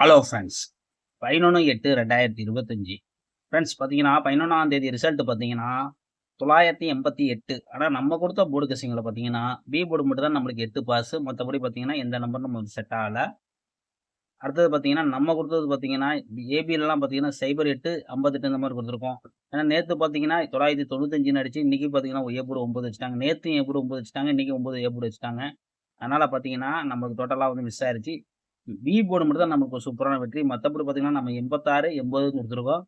Hello friends பதினொன்று எட்டு ரெண்டாயிரத்தி இருபத்தஞ்சி. ஃப்ரெண்ட்ஸ் பார்த்தீங்கன்னா பதினொன்றாம் தேதி ரிசல்ட் பார்த்தீங்கன்னா தொள்ளாயிரத்தி எண்பத்தி எட்டு. ஆனால் நம்ம கொடுத்த போர்டு கசிங்களை பார்த்தீங்கன்னா பி போர்டு மட்டும் தான் நம்மளுக்கு எட்டு பாஸ் மற்றபடி பார்த்தீங்கன்னா எந்த நம்பர் நம்மளுக்கு செட் ஆகலை. அடுத்தது பார்த்தீங்கன்னா நம்ம கொடுத்தது பார்த்தீங்கன்னா ஏபிலலாம் பார்த்தீங்கன்னா சைபர் எட்டு ஐம்பத்தெட்டு இந்த மாதிரி கொடுத்துருக்கோம். ஏன்னா நேற்று பார்த்தீங்கன்னா தொள்ளாயிரத்தி தொண்ணூத்தஞ்சுன்னு அடிச்சு இன்றைக்கி பார்த்தீங்கன்னா ஏபோர்டு ஒம்பது வச்சுட்டாங்க. நேற்று ஏபோர்டு ஒம்பது வச்சுட்டாங்க. இன்றைக்கி ஒம்பது ஏபோர்டு வச்சுட்டாங்க. அதனால் பார்த்தீங்கன்னா நம்மளுக்கு டோட்டலாக வந்து மிஸ் ஆயிடுச்சு பி போர்டு மட்டும் தான் நமக்கு சூப்பரான வெற்றி. மற்றபடி பார்த்தீங்கன்னா நம்ம எண்பத்தாறு எண்பதுன்னு கொடுத்துருக்கோம்.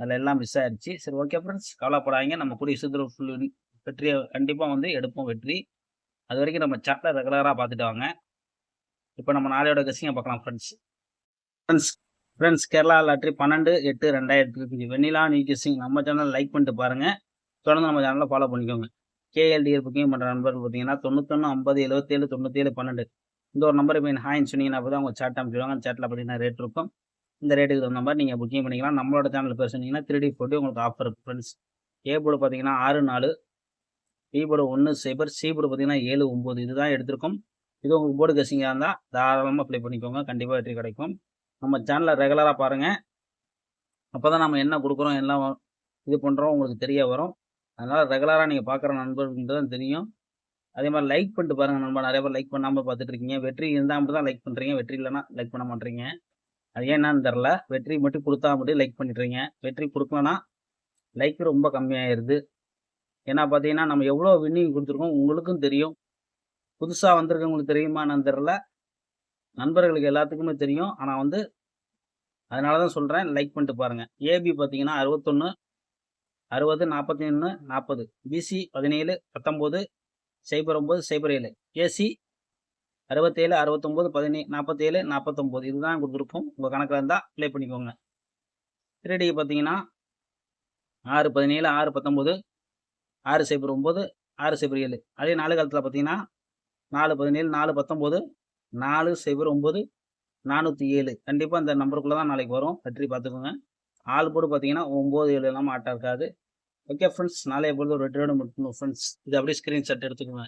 அதில் எல்லாம் மிஸ் ஆயிடுச்சு. சரி ஓகே ஃப்ரெண்ட்ஸ் கவலைப்படாதீங்க. நம்ம கூடிய சுதந்திர ஃபுல் வெற்றியை கண்டிப்பாக வந்து எடுப்போம் வெற்றி. அது வரைக்கும் நம்ம சாட்டை ரெகுலராக பார்த்துட்டு வாங்க. இப்போ நம்ம நாளையோட கசிங்க பார்க்கலாம் friends friends friends Kerala lottery பன்னெண்டு எட்டு ரெண்டாயிரத்தி இருபத்தஞ்சி. வெண்ணிலா நியூ கசிங் நம்ம சேனல் லைக் பண்ணிட்டு பாருங்கள் தொடர்ந்து நம்ம சேனலை ஃபாலோ பண்ணிக்கோங்க. கேஎல்டிஎல் புக்கிங் பண்ணுற நண்பர்கள் பார்த்தீங்கன்னா தொண்ணூத்தொன்று ஐம்பது எழுபத்தேழு தொண்ணூற்றேழு பன்னெண்டு. இந்த ஒரு நம்பர் மீன் ஹாய்னு சொன்னீங்கன்னா அப்போ தான் உங்கள் சேட் அமைச்சிடுவாங்க அந்த சேட்டில் பார்த்தீங்கன்னா ரேட் இருக்கும். இந்த ரேட்டுக்கு தகுந்த மாதிரி நீங்கள் புக்கிங் பண்ணிக்கலாம். நம்மளோட சேனல் பேர் சொன்னீங்கன்னா த்ரீ டி போட்டு உங்களுக்கு ஆஃபர் ஃப்ரெண்ட்ஸ் ஏ போர்டு பார்த்தீங்கன்னா ஆறு நாலு. பி போர்டு ஒன்று சைபர் சி போர்டு பார்த்தீங்கன்னா ஏழு ஒம்பது இதுதான் எடுத்திருக்கோம். இது உங்களுக்கு போர்டு கசிங்காக இருந்தால் தாராளமாக அப்ளை பண்ணிக்கோங்க. கண்டிப்பாக வெற்றி கிடைக்கும். நம்ம சேனலை ரெகுலராக பாருங்கள் அப்போ தான் நம்ம என்ன கொடுக்குறோம் எல்லாம் இது பண்ணுறோம் உங்களுக்கு தெரிய வரும். அதனால் ரெகுலராக நீங்கள் பார்க்குற நண்பர்களுக்கு தான் தெரியும். அதே மாதிரி லைக் பண்ணிட்டு பாருங்கள் நண்பா. நிறைய பேர் லைக் பண்ணாமல் பார்த்துட்டு இருக்கீங்க வெற்றி இருந்தால் மட்டும் தான் லைக் பண்ணுறீங்க வெற்றி இல்லைனா லைக் பண்ண மாட்டீங்க. அது ஏன்னான்னு தெரில வெற்றி மட்டும் கொடுத்தா மட்டும் லைக் பண்ணிடுறீங்க. வெற்றி கொடுக்கலனா லைக் ரொம்ப கம்மியாயிருது. ஏன்னா பார்த்தீங்கன்னா நம்ம எவ்வளோ வின்னிங் கொடுத்துருக்கோம் உங்களுக்கும் தெரியும். புதுசாக வந்திருக்கவங்களுக்கு தெரியுமான்னு தெரில நண்பர்களுக்கு எல்லாத்துக்குமே தெரியும். ஆனால் வந்து அதனால தான் சொல்கிறேன் லைக் பண்ணிட்டு பாருங்கள் ஏபி பார்த்தீங்கன்னா அறுபத்தொன்று அறுபது நாற்பத்தி ஒன்று நாற்பது பிசி பதினேழு பத்தொம்போது சைபர் ஒம்பது சைபர் ஏழு ஏசி அறுபத்தேழு அறுபத்தொம்போது பதினே நாற்பத்தேழு நாற்பத்தொம்போது இதுதான் கொடுத்துருப்போம் உங்கள் கணக்கில் இருந்தால் ப்ளே பண்ணிக்கோங்க. த்ரீடி பார்த்தீங்கன்னா ஆறு பதினேழு ஆறு பத்தொம்போது ஆறு சைபர் ஒம்பது ஆறு சைபர் ஏழு அதே நாலு காலத்தில் பார்த்தீங்கன்னா நாலு பதினேழு நாலு பத்தொம்போது நாலு சைபர் ஒம்பது நானூற்றி ஏழு கண்டிப்பாக இந்த நம்பருக்குள்ளே தான் நாளைக்கு வரும். வெற்றி பார்த்துக்கோங்க. ஆள் போர்டு பார்த்தீங்கன்னா ஒம்பது ஏழு எல்லாம் ஆட்டாக இருக்காது. ஓகே ஃப்ரெண்ட்ஸ் நாளைய பொழுது ஒரு வெற்றியோட மட்டும் ஃப்ரெண்ட்ஸ் இது அப்படியே ஸ்க்ரீன்ஷாட் எடுத்துக்கோங்க.